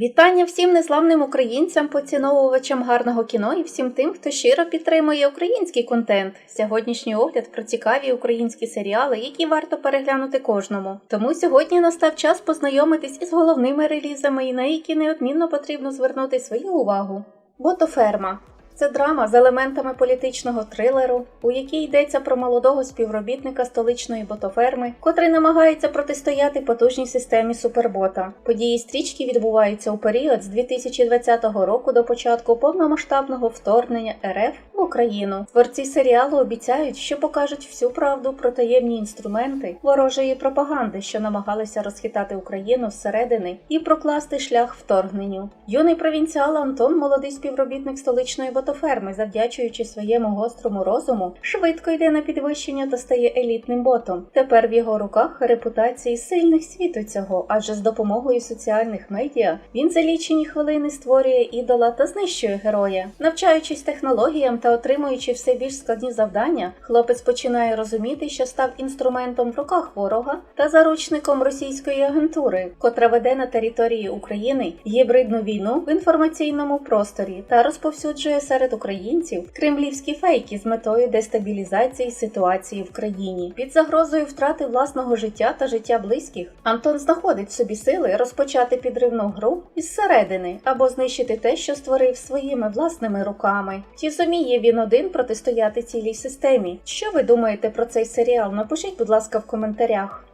Вітання всім незламним українцям, поціновувачам гарного кіно і всім тим, хто щиро підтримує український контент. Сьогоднішній огляд про цікаві українські серіали, які варто переглянути кожному. Тому сьогодні настав час познайомитись із головними релізами, і на які неодмінно потрібно звернути свою увагу. Ботоферма це драма з елементами політичного трилеру, у якій йдеться про молодого співробітника столичної ботоферми, котрий намагається протистояти потужній системі супербота. Події стрічки відбуваються у період з 2020 року до початку повномасштабного вторгнення РФ в Україну. Творці серіалу обіцяють, що покажуть всю правду про таємні інструменти ворожої пропаганди, що намагалися розхитати Україну зсередини і прокласти шлях вторгненню. Юний провінціал Антон, молодий співробітник столичної ботоферми, завдячуючи своєму гострому розуму, швидко йде на підвищення та стає елітним ботом. Тепер в його руках репутації сильних світу цього, адже з допомогою соціальних медіа він за лічені хвилини створює ідола та знищує героя. Навчаючись технологіям та отримуючи все більш складні завдання, хлопець починає розуміти, що став інструментом в руках ворога та заручником російської агентури, котра веде на території України гібридну війну в інформаційному просторі та розповсюджує серед українців кремлівські фейки з метою дестабілізації ситуації в країні. Під загрозою втрати власного життя та життя близьких Антон знаходить собі сили розпочати підривну гру із середини або знищити те, що створив своїми власними руками. Чи зуміє він один протистояти цілій системі? Що ви думаєте про цей серіал? Напишіть, будь ласка, в коментарях.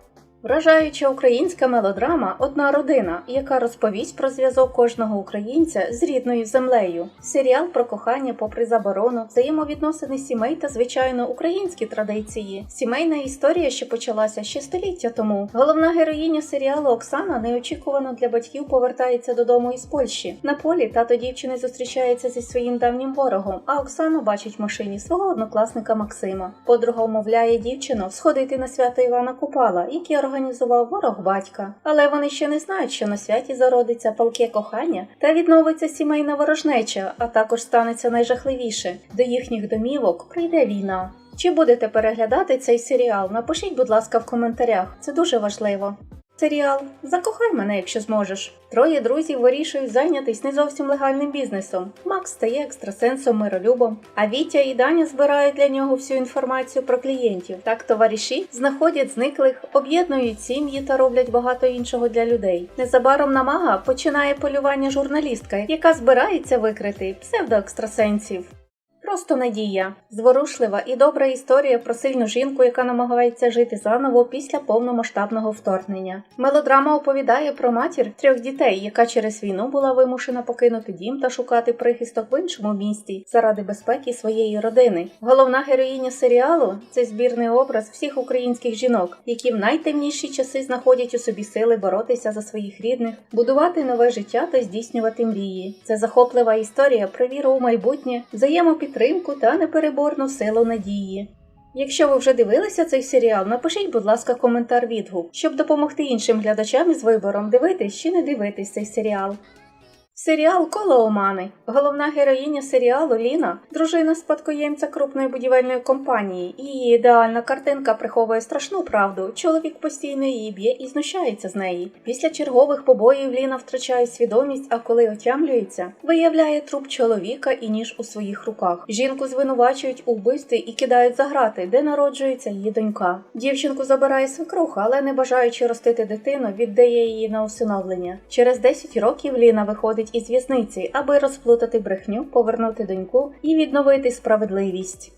Вражаюча українська мелодрама Одна родина, яка розповість про зв'язок кожного українця з рідною землею. Серіал про кохання попри заборону, взаємовідносини сімей та звичайно українські традиції. Сімейна історія, що почалася ще століття тому. Головна героїня серіалу Оксана неочікувано для батьків повертається додому із Польщі. На полі тато дівчини зустрічається зі своїм давнім ворогом, а Оксана бачить в машині свого однокласника Максима. Подруга вмовляє дівчину сходити на свято Івана Купала, який організував ворог батька. Але вони ще не знають, що на святі зародиться палке кохання та відновиться сімейна ворожнеча, а також станеться найжахливіше. До їхніх домівок прийде війна. Чи будете переглядати цей серіал? Напишіть, будь ласка, в коментарях. Це дуже важливо. Серіал Закохай мене, якщо зможеш. Троє друзів вирішують зайнятись не зовсім легальним бізнесом. Макс стає екстрасенсом миролюбом, а Вітя і Даня збирають для нього всю інформацію про клієнтів. Так товариші знаходять зниклих, об'єднують сім'ї та роблять багато іншого для людей. Незабаром на мага починає полювання журналістка, яка збирається викрити псевдоекстрасенсів. Просто надія, зворушлива і добра історія про сильну жінку, яка намагається жити заново після повномасштабного вторгнення. Мелодрама оповідає про матір трьох дітей, яка через війну була вимушена покинути дім та шукати прихисток в іншому місті заради безпеки своєї родини. Головна героїня серіалу це збірний образ всіх українських жінок, які в найтемніші часи знаходять у собі сили боротися за своїх рідних, будувати нове життя та здійснювати мрії. Це захоплива історія про віру у майбутнє, взаємопідтримку підтримку та непереборну силу надії. Якщо ви вже дивилися цей серіал, напишіть, будь ласка, коментар відгук, щоб допомогти іншим глядачам із вибором дивитись чи не дивитись цей серіал. Серіал Коло Омани. Головна героїня серіалу Ліна, дружина спадкоємця крупної будівельної компанії. Її ідеальна картинка приховує страшну правду. Чоловік постійно її б'є і знущається з неї. Після чергових побоїв Ліна втрачає свідомість, а коли отямлюється, виявляє труп чоловіка і ніж у своїх руках. Жінку звинувачують у вбивстві і кидають за грати, де народжується її донька. Дівчинку забирає свекруха, але не бажаючи ростити дитину, віддає її на усиновлення. Через 10 років Ліна виходить із в'язниці, аби розплутати брехню, повернути доньку і відновити справедливість.